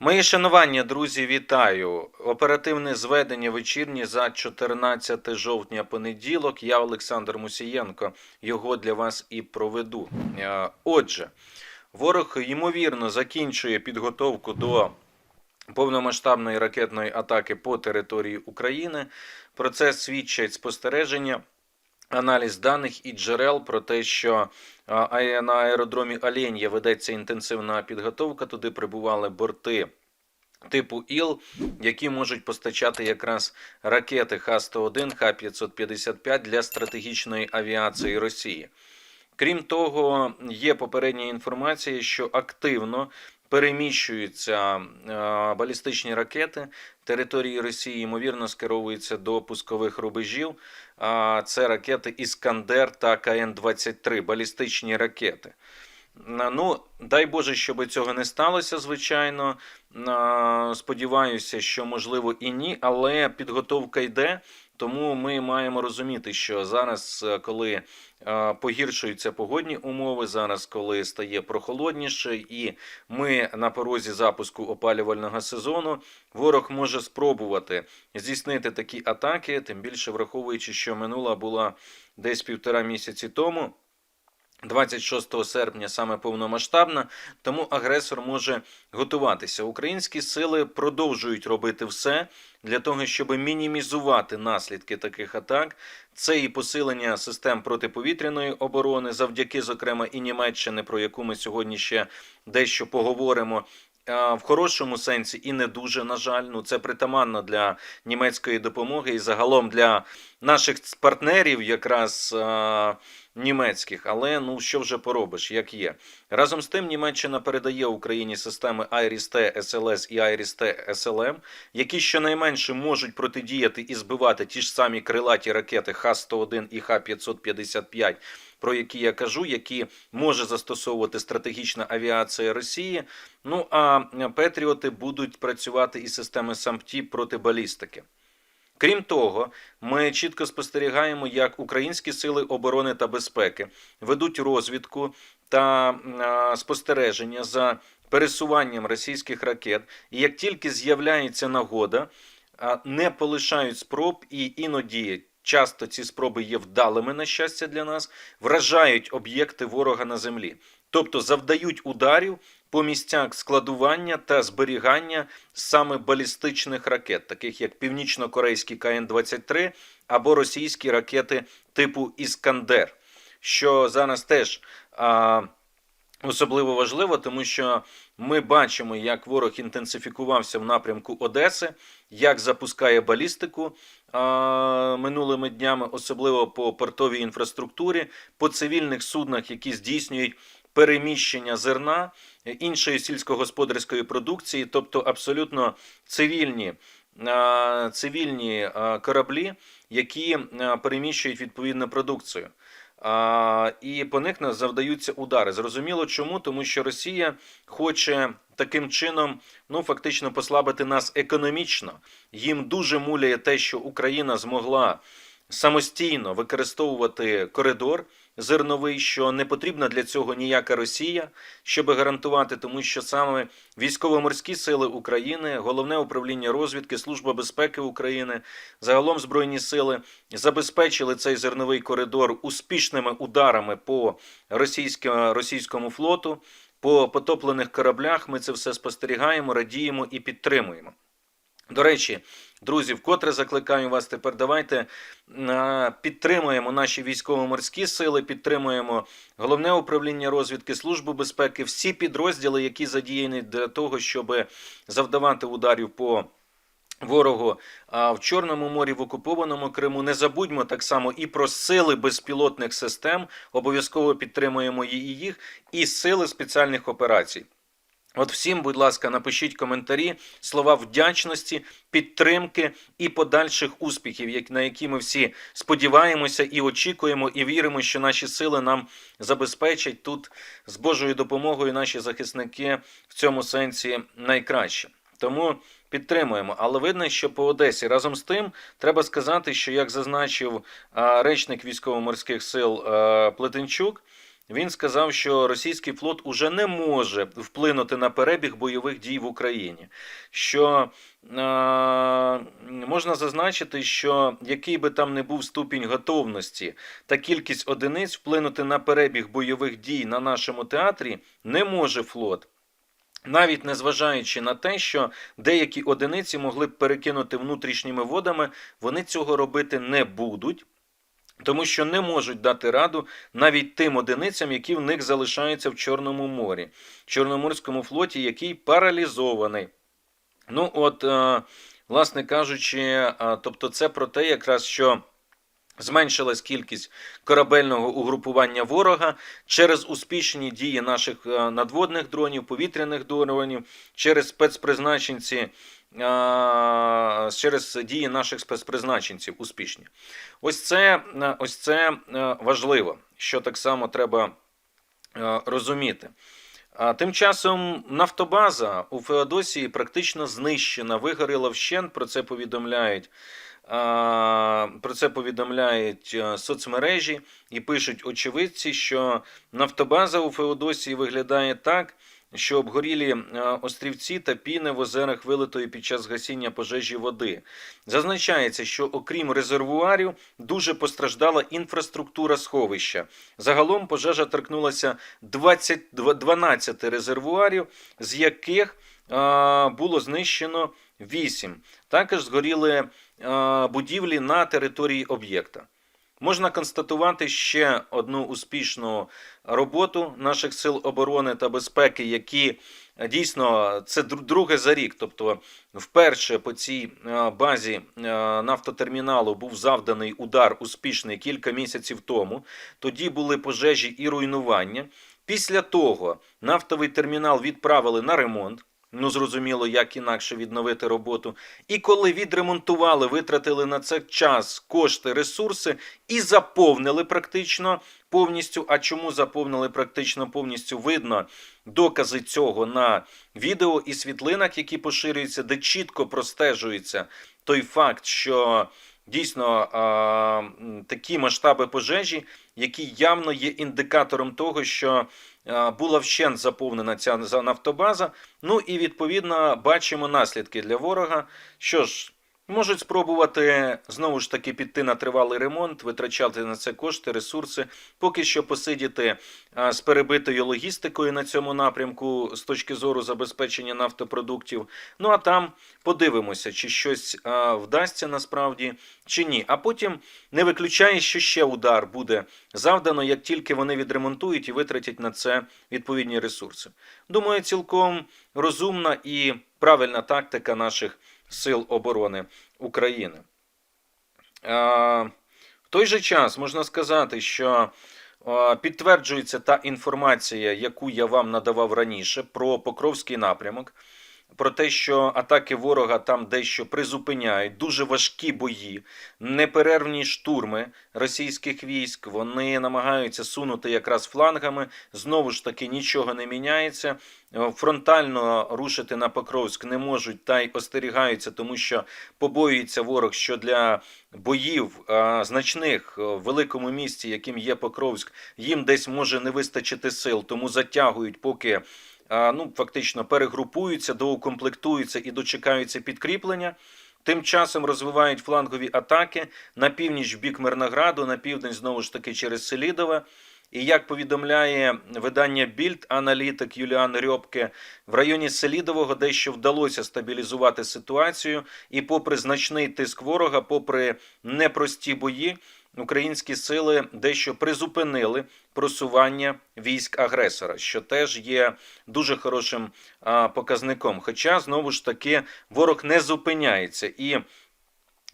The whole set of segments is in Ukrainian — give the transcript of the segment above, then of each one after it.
Мої шанування, друзі, вітаю! Оперативне зведення вечірнє за 14 жовтня понеділок. Я Олександр Мусієнко. Його для вас і проведу. Е, Отже, ворог ймовірно закінчує підготовку до повномасштабної ракетної атаки по території України. Про це свідчать спостереження. Аналіз даних і джерел про те, що на аеродромі Оленя ведеться інтенсивна підготовка. Туди прибували борти типу ІЛ, які можуть постачати якраз ракети Х-101, Х-555 для стратегічної авіації Росії. Крім того, є попередня інформація, що активно переміщуються балістичні ракети території Росії, ймовірно, скеровуються до пускових рубежів. Це ракети Іскандер та КН-23, балістичні ракети. Ну, дай Боже, щоб цього не сталося, звичайно. Сподіваюся, що можливо і ні, але підготовка йде. Тому ми маємо розуміти, що зараз, е, коли е, погіршуються погодні умови, зараз, коли стає прохолодніше, і ми на порозі запуску опалювального сезону, ворог може спробувати здійснити такі атаки, тим більше враховуючи, що минула була десь півтора місяці тому. 26 серпня саме повномасштабна, тому агресор може готуватися. Українські сили продовжують робити все для того, щоб мінімізувати наслідки таких атак. Це і посилення систем протиповітряної оборони, завдяки, зокрема, і Німеччини, про яку ми сьогодні ще дещо поговоримо. В хорошому сенсі і не дуже, на жаль, ну це притаманно для німецької допомоги і загалом для наших партнерів, якраз німецьких. Але ну що вже поробиш, як є. Разом з тим, Німеччина передає Україні системи IRIS-T, SLS і IRIS-T SLM, які щонайменше можуть протидіяти і збивати ті ж самі крилаті ракети Х-101 і Х-555, про які я кажу, які може застосовувати стратегічна авіація Росії. Ну а Петріоти будуть працювати із системи САМПТІ проти балістики. Крім того, ми чітко спостерігаємо, як українські сили оборони та безпеки ведуть розвідку та спостереження за пересуванням російських ракет. І як тільки з'являється нагода, не полишають спроб і іноді. Часто ці спроби є вдалими, на щастя, для нас, вражають об'єкти ворога на землі, тобто завдають ударів по місцях складування та зберігання саме балістичних ракет, таких як північно-корейські КН-23 або російські ракети типу Іскандер, що зараз теж а, особливо важливо, тому що ми бачимо, як ворог інтенсифікувався в напрямку Одеси, як запускає балістику а, минулими днями, особливо по портовій інфраструктурі, по цивільних суднах, які здійснюють переміщення зерна е, іншої сільськогосподарської продукції, тобто абсолютно цивільні. Цивільні кораблі, які переміщують відповідну продукцію, і по них завдаються удари. Зрозуміло, чому? Тому що Росія хоче таким чином, ну фактично, послабити нас економічно. Їм дуже муляє те, що Україна змогла самостійно використовувати коридор зерновий, що не потрібна для цього ніяка Росія, щоб гарантувати, тому що саме військово-морські сили України, головне управління розвідки, служба безпеки України, загалом збройні сили забезпечили цей зерновий коридор успішними ударами по російсько- російському флоту. По потоплених кораблях ми це все спостерігаємо, радіємо і підтримуємо. До речі, друзі, вкотре закликаю вас тепер. Давайте підтримуємо наші військово-морські сили, підтримуємо головне управління розвідки, службу безпеки, всі підрозділи, які задіяні для того, щоб завдавати ударів по. Ворогу а в Чорному морі, в окупованому Криму не забудьмо так само і про сили безпілотних систем. Обов'язково підтримуємо і їх, і сили спеціальних операцій. От всім, будь ласка, напишіть коментарі, слова вдячності, підтримки і подальших успіхів, на які ми всі сподіваємося і очікуємо, і віримо, що наші сили нам забезпечать тут з Божою допомогою наші захисники в цьому сенсі найкраще. Тому підтримуємо. Але видно, що по Одесі разом з тим треба сказати, що як зазначив речник військово-морських сил Плетенчук. Він сказав, що російський флот уже не може вплинути на перебіг бойових дій в Україні. Що е, можна зазначити, що який би там не був ступінь готовності та кількість одиниць вплинути на перебіг бойових дій на нашому театрі не може флот. Навіть незважаючи на те, що деякі одиниці могли б перекинути внутрішніми водами, вони цього робити не будуть, тому що не можуть дати раду навіть тим одиницям, які в них залишаються в Чорному морі, Чорноморському флоті, який паралізований. Ну, от, е, власне кажучи, е, тобто, це про те, якраз що. Зменшилась кількість корабельного угрупування ворога через успішні дії наших е, надводних дронів, повітряних дронів, через спецпризначенці, через дії наших спецпризначенців успішні. Ось це, ось це важливо, що так само треба розуміти. Тим часом нафтобаза у Феодосії практично знищена, вигоріла вщент, про це повідомляють. Про це повідомляють соцмережі і пишуть очевидці, що нафтобаза у Феодосії виглядає так, що обгорілі е, острівці та піни в озерах вилитої під час гасіння пожежі води. Зазначається, що окрім резервуарів дуже постраждала інфраструктура сховища. Загалом пожежа торкнулася 20, 12 резервуарів, з яких е, було знищено 8. Також згоріли е, будівлі на території об'єкта. Можна констатувати ще одну успішну роботу наших сил оборони та безпеки, які дійсно це друге за рік. Тобто, вперше по цій е, базі е, нафтотерміналу був завданий удар успішний кілька місяців тому. Тоді були пожежі і руйнування. Після того нафтовий термінал відправили на ремонт. Ну, зрозуміло, як інакше відновити роботу. І коли відремонтували, витратили на це час, кошти, ресурси і заповнили практично повністю. А чому заповнили практично повністю? Видно докази цього на відео і світлинах, які поширюються, де чітко простежується той факт, що дійсно а, такі масштаби пожежі, які явно є індикатором того, що була вщент заповнена ця за- нафтобаза. Ну і відповідно бачимо наслідки для ворога. Що ж, можуть спробувати знову ж таки піти на тривалий ремонт, витрачати на це кошти, ресурси, поки що посидіти з перебитою логістикою на цьому напрямку з точки зору забезпечення нафтопродуктів. Ну а там подивимося, чи щось вдасться насправді, чи ні. А потім не виключає, що ще удар буде завдано, як тільки вони відремонтують і витратять на це відповідні ресурси. Думаю, цілком розумна і правильна тактика наших сил оборони України. В той же час можна сказати, що підтверджується та інформація, яку я вам надавав раніше про Покровський напрямок. Про те, що атаки ворога там дещо призупиняють, дуже важкі бої, неперервні штурми російських військ. Вони намагаються сунути якраз флангами. Знову ж таки нічого не міняється. Фронтально рушити на Покровськ не можуть та й остерігаються, тому що побоюється ворог, що для боїв а, значних в великому місті, яким є Покровськ, їм десь може не вистачити сил, тому затягують, поки ну, фактично перегрупуються, доукомплектуються і дочекаються підкріплення. Тим часом розвивають флангові атаки на північ в бік Мирнограду, на південь знову ж таки через Селідове. І як повідомляє видання Більд, аналітик Юліан Рьобке, в районі Селідового дещо вдалося стабілізувати ситуацію, і попри значний тиск ворога, попри непрості бої, українські сили дещо призупинили просування військ агресора, що теж є дуже хорошим показником. Хоча знову ж таки ворог не зупиняється і.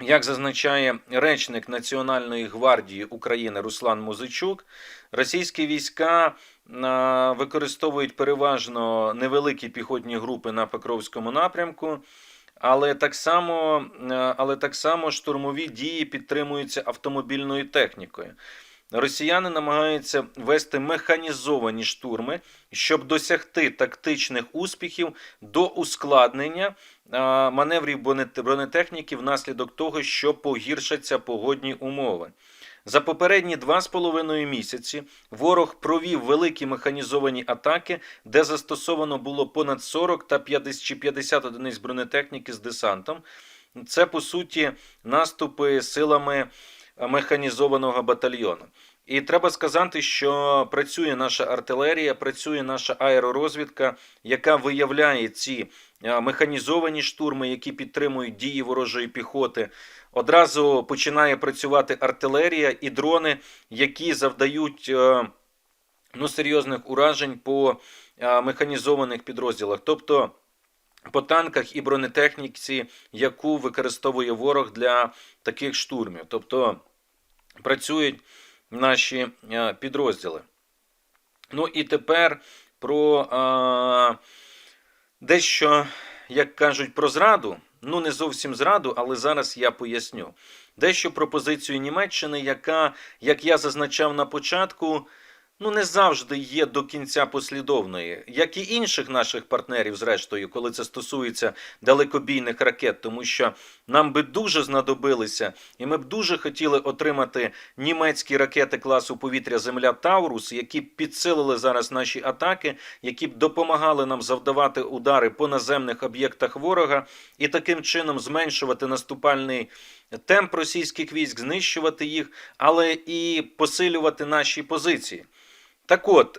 Як зазначає речник Національної гвардії України Руслан Музичук, російські війська використовують переважно невеликі піхотні групи на Покровському напрямку, але так само, але так само штурмові дії підтримуються автомобільною технікою. Росіяни намагаються вести механізовані штурми, щоб досягти тактичних успіхів до ускладнення маневрів бронет- бронетехніки внаслідок того, що погіршаться погодні умови. За попередні два з половиною місяці ворог провів великі механізовані атаки, де застосовано було понад 40 та 50 чи 50 одиниць бронетехніки з десантом. Це по суті наступи силами механізованого батальйону. І треба сказати, що працює наша артилерія, працює наша аеророзвідка, яка виявляє ці е, механізовані штурми, які підтримують дії ворожої піхоти. Одразу починає працювати артилерія і дрони, які завдають е, ну, серйозних уражень по е, механізованих підрозділах. Тобто по танках і бронетехніці, яку використовує ворог для таких штурмів. Тобто працюють наші е, підрозділи. Ну і тепер про а, дещо, як кажуть, про зраду. Ну, не зовсім зраду, але зараз я поясню. Дещо про позицію Німеччини, яка, як я зазначав на початку, ну не завжди є до кінця послідовною, як і інших наших партнерів, зрештою, коли це стосується далекобійних ракет, тому що нам би дуже знадобилися, і ми б дуже хотіли отримати німецькі ракети класу повітря Земля Таурус, які б підсилили зараз наші атаки, які б допомагали нам завдавати удари по наземних об'єктах ворога і таким чином зменшувати наступальний темп російських військ, знищувати їх, але і посилювати наші позиції. Так от,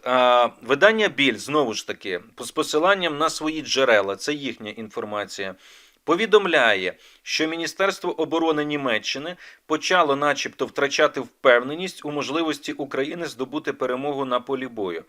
видання Біль знову ж таки, з посиланням на свої джерела, це їхня інформація, повідомляє, що Міністерство оборони Німеччини почало, начебто, втрачати впевненість у можливості України здобути перемогу на полі бою.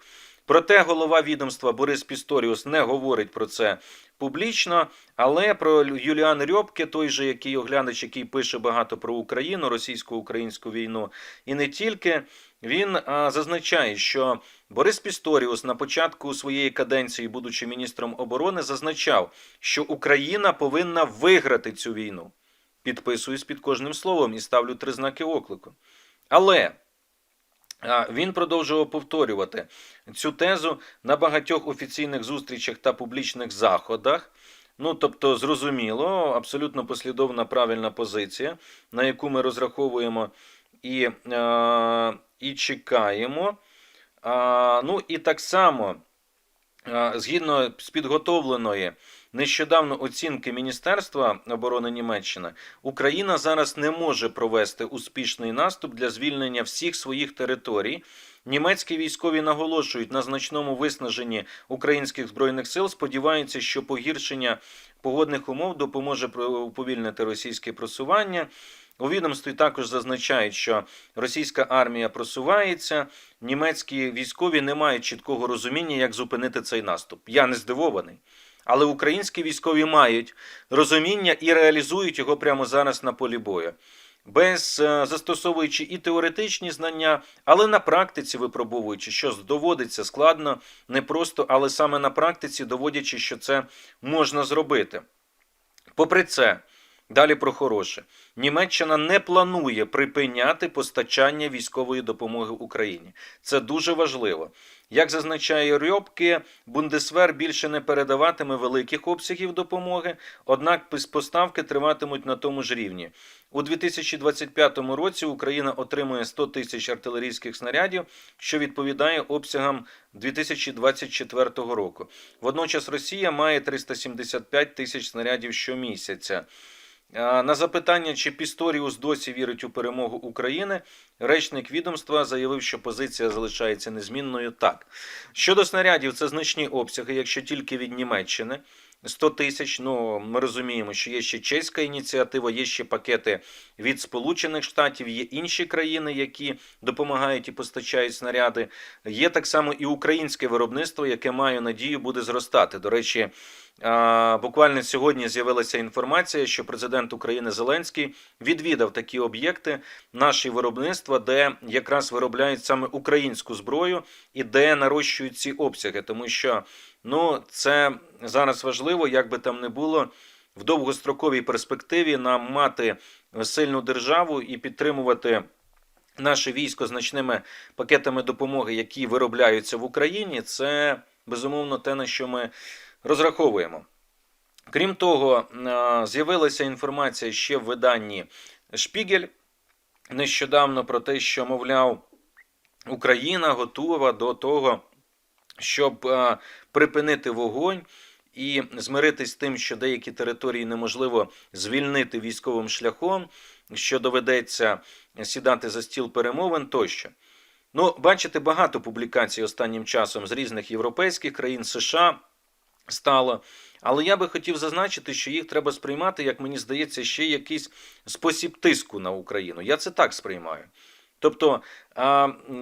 Проте голова відомства Борис Пісторіус не говорить про це публічно, але про Юліан Рьобке, той же який оглядач, який пише багато про Україну, російсько-українську війну, і не тільки він а, зазначає, що Борис Пісторіус на початку своєї каденції, будучи міністром оборони, зазначав, що Україна повинна виграти цю війну. Підписуюсь під кожним словом і ставлю три знаки оклику. Але він продовжував повторювати цю тезу на багатьох офіційних зустрічах та публічних заходах. Ну, тобто, зрозуміло, абсолютно послідовна правильна позиція, на яку ми розраховуємо і і чекаємо. Ну і так само, згідно з підготовленої нещодавно оцінки Міністерства оборони Німеччини, Україна зараз не може провести успішний наступ для звільнення всіх своїх територій. Німецькі військові наголошують на значному виснаженні українських збройних сил. Сподіваються, що погіршення погодних умов допоможе уповільнити російське просування. У відомстві також зазначають, що російська армія просувається, німецькі військові не мають чіткого розуміння, як зупинити цей наступ. Я не здивований. Але українські військові мають розуміння і реалізують його прямо зараз на полі бою. Без е, застосовуючи і теоретичні знання, але на практиці випробовуючи, що доводиться складно, не просто, але саме на практиці доводячи, що це можна зробити. Попри це, далі про хороше. Німеччина не планує припиняти постачання військової допомоги Україні. Це дуже важливо. Як зазначає Рьобки, Бундесвер більше не передаватиме великих обсягів допомоги, однак поставки триватимуть на тому ж рівні. У 2025 році Україна отримує 100 тисяч артилерійських снарядів, що відповідає обсягам 2024 року. Водночас Росія має 375 тисяч снарядів щомісяця. На запитання, чи Пісторіус досі вірить у перемогу України, речник відомства заявив, що позиція залишається незмінною. Так щодо снарядів, це значні обсяги, якщо тільки від Німеччини. 100 тисяч. Ну ми розуміємо, що є ще чеська ініціатива, є ще пакети від Сполучених Штатів, є інші країни, які допомагають і постачають снаряди. Є так само і українське виробництво, яке маю надію буде зростати. До речі. Буквально сьогодні з'явилася інформація, що президент України Зеленський відвідав такі об'єкти наші виробництва, де якраз виробляють саме українську зброю і де нарощують ці обсяги, тому що ну це зараз важливо, як би там не було. В довгостроковій перспективі нам мати сильну державу і підтримувати наше військо значними пакетами допомоги, які виробляються в Україні. Це безумовно те, на що ми розраховуємо. Крім того, з'явилася інформація ще в виданні Шпігель. нещодавно про те, що, мовляв, Україна готова до того, щоб е, припинити вогонь. І змиритись з тим, що деякі території неможливо звільнити військовим шляхом, що доведеться сідати за стіл перемовин тощо. Ну, бачите, багато публікацій останнім часом з різних європейських країн США стало. Але я би хотів зазначити, що їх треба сприймати, як мені здається, ще якийсь спосіб тиску на Україну. Я це так сприймаю. Тобто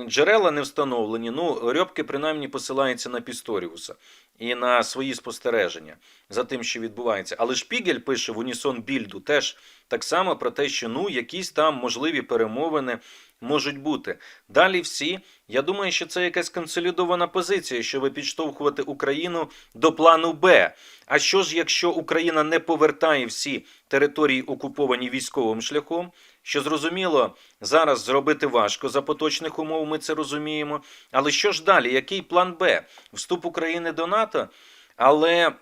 джерела не встановлені. Ну, Рьобки принаймні посилається на Пісторіуса і на свої спостереження за тим, що відбувається. Але Шпігель пише в Унісон Більду теж так само про те, що ну якісь там можливі перемовини можуть бути. Далі всі. Я думаю, що це якась консолідована позиція, щоб підштовхувати Україну до плану Б. А що ж, якщо Україна не повертає всі території, окуповані військовим шляхом? Що зрозуміло, зараз зробити важко за поточних умов, ми це розуміємо. Але що ж далі? Який план Б? Вступ України до НАТО, але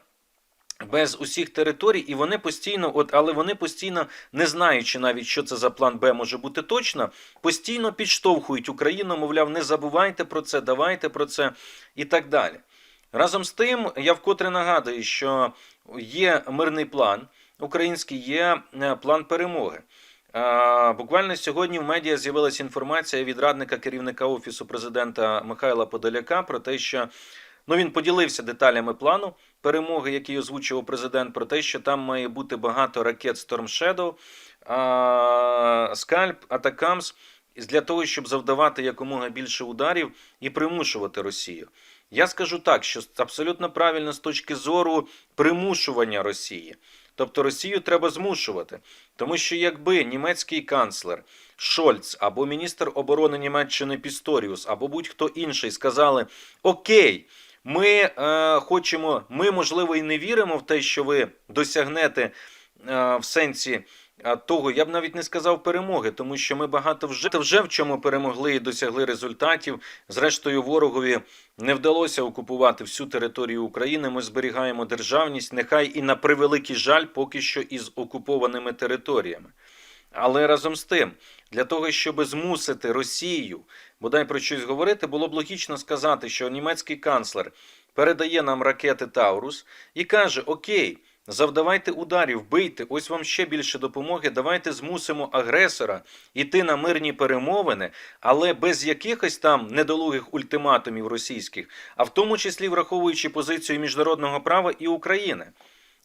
без усіх територій, і вони постійно, от, але вони постійно, не знаючи навіть, що це за план Б може бути точно, постійно підштовхують Україну, мовляв, не забувайте про це, давайте про це і так далі. Разом з тим, я вкотре нагадую, що є мирний план, український є е, план перемоги. Буквально сьогодні в медіа з'явилася інформація від радника керівника офісу президента Михайла Подоляка про те, що ну він поділився деталями плану перемоги, який озвучував президент, про те, що там має бути багато ракет Storm Shadow, Скальп, Атакамс для того, щоб завдавати якомога більше ударів і примушувати Росію. Я скажу так, що абсолютно правильно з точки зору примушування Росії. Тобто Росію треба змушувати, тому що якби німецький канцлер Шольц або міністр оборони Німеччини Пісторіус, або будь-хто інший сказали: Окей, ми е, хочемо, ми можливо і не віримо в те, що ви досягнете е, в сенсі. Того я б навіть не сказав перемоги, тому що ми багато вже вже в чому перемогли і досягли результатів. Зрештою, ворогові не вдалося окупувати всю територію України. Ми зберігаємо державність, нехай і на превеликий жаль, поки що із окупованими територіями. Але разом з тим, для того, щоб змусити Росію бодай про щось говорити, було б логічно сказати, що німецький канцлер передає нам ракети Таурус і каже: Окей. Завдавайте ударів, бийте, ось вам ще більше допомоги. Давайте змусимо агресора йти на мирні перемовини, але без якихось там недолугих ультиматумів російських, а в тому числі враховуючи позицію міжнародного права і України.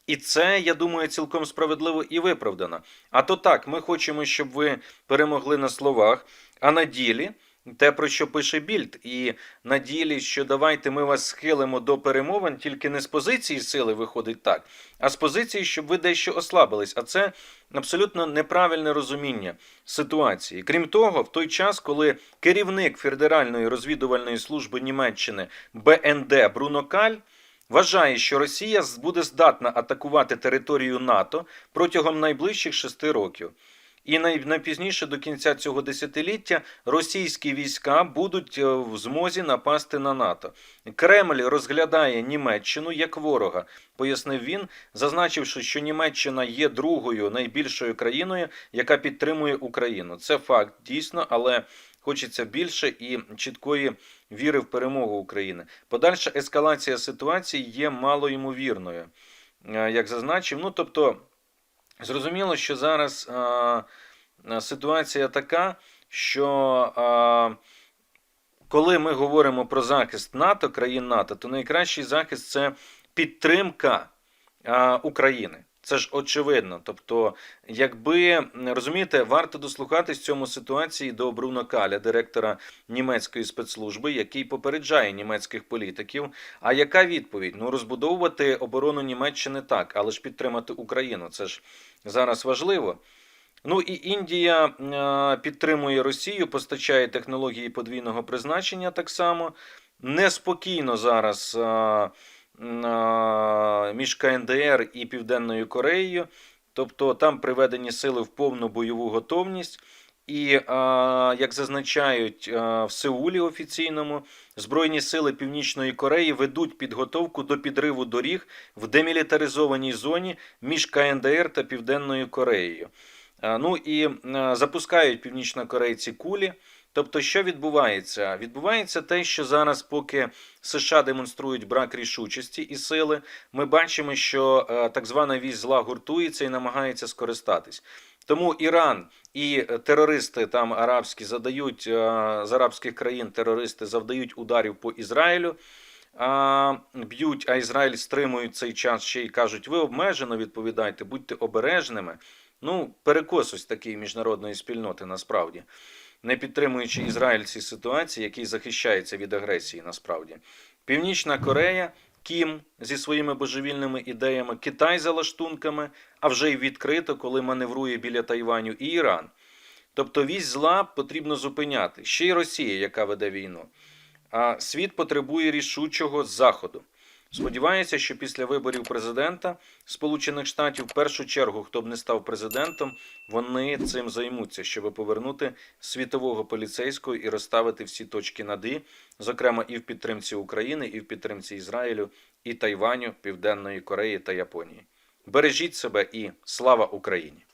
І це, я думаю, цілком справедливо і виправдано. А то так, ми хочемо, щоб ви перемогли на словах, а на ділі те, про що пише Більд, і на ділі, що давайте ми вас схилимо до перемовин, тільки не з позиції сили виходить так, а з позиції, щоб ви дещо ослабились. А це абсолютно неправильне розуміння ситуації. Крім того, в той час, коли керівник Федеральної розвідувальної служби Німеччини БНД Бруно Каль. Вважає, що Росія буде здатна атакувати територію НАТО протягом найближчих шести років. І найпізніше до кінця цього десятиліття російські війська будуть е, в змозі напасти на НАТО. Кремль розглядає Німеччину як ворога, пояснив він, зазначивши, що Німеччина є другою найбільшою країною, яка підтримує Україну. Це факт дійсно, але хочеться більше і чіткої віри в перемогу України. Подальша ескалація ситуації є малоймовірною, е, як зазначив. Ну тобто. Зрозуміло, що зараз а, ситуація така, що а, коли ми говоримо про захист НАТО, країн НАТО, то найкращий захист це підтримка а, України. Це ж очевидно. Тобто, якби розумієте, варто дослухатись цьому ситуації до Бруно Каля, директора німецької спецслужби, який попереджає німецьких політиків. А яка відповідь? Ну розбудовувати оборону Німеччини так, але ж підтримати Україну. Це ж зараз важливо. Ну і Індія підтримує Росію, постачає технології подвійного призначення так само. Неспокійно зараз між КНДР і Південною Кореєю, тобто там приведені сили в повну бойову готовність. І, як зазначають в Сеулі офіційному, Збройні сили Північної Кореї ведуть підготовку до підриву доріг в демілітаризованій зоні між КНДР та Південною Кореєю. Ну і запускають північнокорейці кулі. Тобто, що відбувається? Відбувається те, що зараз, поки США демонструють брак рішучості і сили, ми бачимо, що е, так звана вісь зла гуртується і намагається скористатись. Тому Іран і терористи там арабські задають е, з арабських країн терористи завдають ударів по Ізраїлю. А, б'ють, а Ізраїль стримують цей час ще й кажуть, ви обмежено відповідайте, будьте обережними. Ну, перекос ось такий міжнародної спільноти насправді, не підтримуючи Ізраїль цій ситуації, який захищається від агресії насправді. Північна Корея, Кім зі своїми божевільними ідеями, Китай за лаштунками, а вже й відкрито, коли маневрує біля Тайваню, і Іран. Тобто вісь зла потрібно зупиняти. Ще й Росія, яка веде війну. А світ потребує рішучого заходу. Сподіваюся, що після виборів президента Сполучених Штатів, в першу чергу, хто б не став президентом, вони цим займуться, щоб повернути світового поліцейського і розставити всі точки над «і», зокрема і в підтримці України, і в підтримці Ізраїлю, і Тайваню, Південної Кореї та Японії. Бережіть себе і слава Україні!